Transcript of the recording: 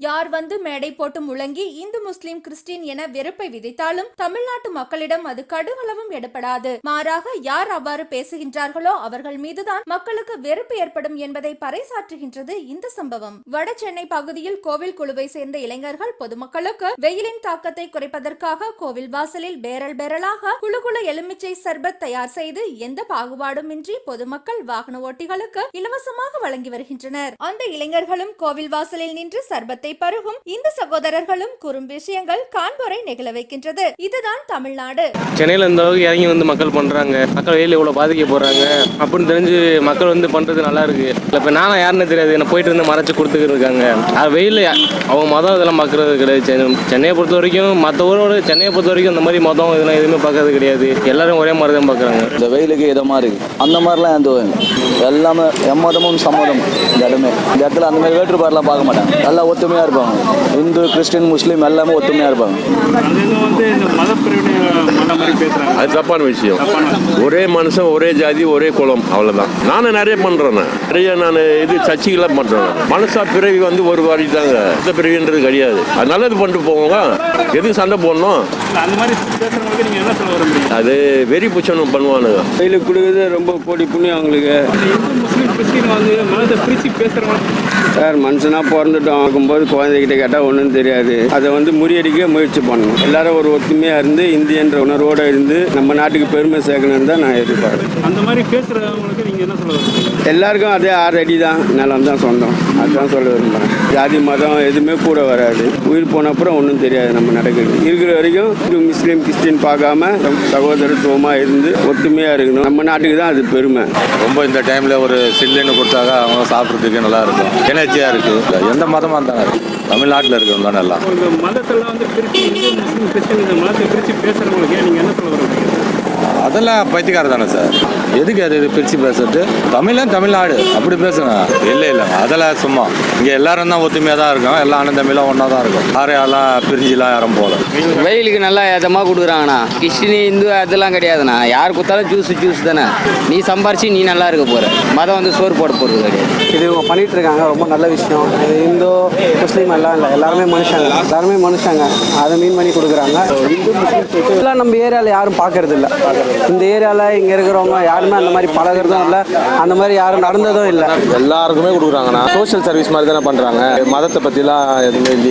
யார் வந்து மேடை போட்டு முழங்கி இந்து முஸ்லிம் கிறிஸ்டின் என வெறுப்பை விதைத்தாலும் தமிழ்நாட்டு மக்களிடம் அது கடுகளவும் எடுபடாது மாறாக யார் அவ்வாறு பேசுகின்றார்களோ அவர்கள் மீதுதான் மக்களுக்கு வெறுப்பு ஏற்படும் என்பதை பறைசாற்றுகின்றது இந்த சம்பவம். வட சென்னை பகுதியில் கோவில் குழுவை சேர்ந்த இளைஞர்கள் பொதுமக்களுக்கு வெயிலின் தாக்கத்தை குறைப்பதற்காக கோவில் வாசலில் பேரல் பேரலாக குழு குழு எலுமிச்சை சர்பத் தயார் செய்து எந்த பாகுபாடுமின்றி பொதுமக்கள் வாகன ஓட்டிகளுக்கு இலவசமாக வழங்கி வருகின்றனர். அந்த இளைஞர்களும் கோவில் வாசலில் நின்று சர்பத்தை பருகும் இந்த சகோதரர்களும் கூறும் விஷயங்கள் காண்போரை நெகிழ வைக்கின்றது. இதுதான் தமிழ்நாடு. சென்னையில் இந்த அளவுக்கு இறங்கி வந்து மக்கள் பண்ணுறாங்க மக்கள் வெயில் இவ்வளோ பாதிக்க போகிறாங்க அப்படின்னு தெரிஞ்சு மக்கள் வந்து பண்ணுறது நல்லா இருக்கு. இப்போ நானும் யாருன்னு தெரியாது. என்ன போயிட்டு வந்து மறைச்சு கொடுத்துக்கிட்டு இருக்காங்க. வெயில் அவங்க மதம் இதெல்லாம் பார்க்குறது கிடையாது. சென்னை சென்னையை பொறுத்த வரைக்கும் மற்ற ஊரோட சென்னையை பொறுத்த வரைக்கும் இந்த மாதிரி மதம் இதெல்லாம் எதுவுமே பார்க்கறது கிடையாது. எல்லாரும் ஒரே மாதிரி தான் பார்க்குறாங்க இந்த வெயிலுக்கு இதமாக இருக்கு. அந்த மாதிரிலாம் எந்த எல்லாமே எம்மதமும் சம்மதமும். இந்த இடமே. இந்த இடத்துல அந்த மாதிரி வேற்றுப்பாடுலாம் பார்க்க மாட்டாங்க. நல்லா ஒத்துமையாக இருப்பாங்க. இந்து கிறிஸ்டின் முஸ்லீம் எல்லாமே ஒத்துமையாக இருப்பாங்க. அங்கங்க வந்து இந்த மத பிரிவினை மத மாதிரி பேசுறாங்க அது தப்பான விஷயம். ஒரே மனுஷன் ஒரே ஜாதி ஒரே குலம் அவ்வளோதான் நானும் நிறைய பண்ணுறேன் நிறைய நான் இது சர்ச்சைகள்லாம் பண்ணுறேன் மனுஷா பிறவி வந்து ஒரு வாரி தாங்க இந்த பிறவின்றது கிடையாது. அது நல்லது பண்ணிட்டு போவோங்க. எதுக்கு சண்டை போடணும்? அது வெறி புச்சனும் பண்ணுவானுங்க. வெயிலுக்கு கொடுக்குறது ரொம்ப கோடி புண்ணியம் அவங்களுக்கு. முஸ்லீம் கிறிஸ்டின் வந்து பேசுறவங்க சார் மனுஷனாக பிறந்துட்டோம். இருக்கும்போது குழந்தைகிட்ட கேட்டால் ஒன்றும் தெரியாது. அதை வந்து முறியடிக்க முயற்சி பண்ணணும். எல்லாரும் ஒரு ஒத்துமையாக இருந்து இந்தியன்ற உணர்வோடு இருந்து நம்ம நாட்டுக்கு பெருமை சேர்க்கணும்னு தான் நான் எதிர்பார்க்குறேன். அந்த மாதிரி பேசுறவங்களுக்கு நீங்க என்ன சொல்ல விரும்புறீங்க எல்லாருக்கும் அதே ஆறு அடி தான். நிலம் தான் சொந்தம். அதுதான் சொல்ல விரும்புகிறேன் ஜாதி மதம் எதுவுமே கூட வராது. உயிர் போன அப்புறம் ஒன்றும் தெரியாது நம்ம நடக்குது. இருக்கிற வரைக்கும் முஸ்லீம் கிறிஸ்டின் பார்க்காம சகோதரத்துவமாக இருந்து ஒத்துமையாக இருக்கணும். நம்ம நாட்டுக்கு தான் அது பெருமை. ரொம்ப இந்த டைம்ல ஒரு சில்லுன்னு கொடுத்தாங்க அவங்க சாப்பிட்றதுக்கு நல்லா இருக்கும். எனர்ஜியா இருக்கு. எந்த மதமா இருந்தாங்க தமிழ்நாட்டில் இருக்கிறவங்க தானே எல்லாம் மதத்தெல்லாம் வந்து பிரிச்சு இந்து முஸ்லீம் கிறிஸ்டின் இந்த மதத்தை பிரிச்சு பேசுறவங்களுக்கு நீங்க என்ன சொல்ல விரும்புறீங்க அதெல்லாம் பைத்தியக்காரர் தானே சார்? எதுக்கு அது இது பிரிச்சு பேசுறது? தமிழன் தமிழ்நாடு அப்படி பேசுங்க இல்லை இல்லை அதெல்லாம் சும்மா. இங்கே எல்லாரும் தான் ஒத்துமையாக தான் இருக்கும் எல்லா அண்ணன் தமிழும் ஒன்றா தான் இருக்கும். யாரும் யாரெல்லாம் பிரிஞ்சுலாம் யாரும் போகல. வெயிலுக்கு நல்லா ஏதமாக கொடுக்குறாங்கண்ணா. கிறிஸ்டினி இந்து அதெல்லாம் கிடையாதுண்ணா. யார் கொடுத்தாலும் ஜூஸ் ஜூஸ் தானே. நீ சம்பாரிச்சு நீ நல்லா இருக்க போற. மதம் வந்து சோறு போட போகிறது கிடையாது. இது இவங்க பண்ணிட்டு இருக்காங்க. ரொம்ப நல்ல விஷயம். இந்து முஸ்லீம் எல்லாம் இல்லை. எல்லாருமே மனுஷங்க. எல்லாருமே மனுஷங்க. அதை மீன் பண்ணி கொடுக்குறாங்க. இந்து முஸ்லீம் நம்ம ஏரியாவில் யாரும் பார்க்கறது இல்லை இந்த ஏரியாவில் இங்கே இருக்கிறவங்க யாருமே அந்த மாதிரி பழகுறதும் இல்லை. அந்த மாதிரி யாரும் நடந்ததும் இல்லை. எல்லாருக்குமே கொடுக்குறாங்கண்ணா. சோஷியல் சர்வீஸ் மாதிரி தானே பண்ணுறாங்க மதத்தை பற்றிலாம் எதுவுமே இல்லையே.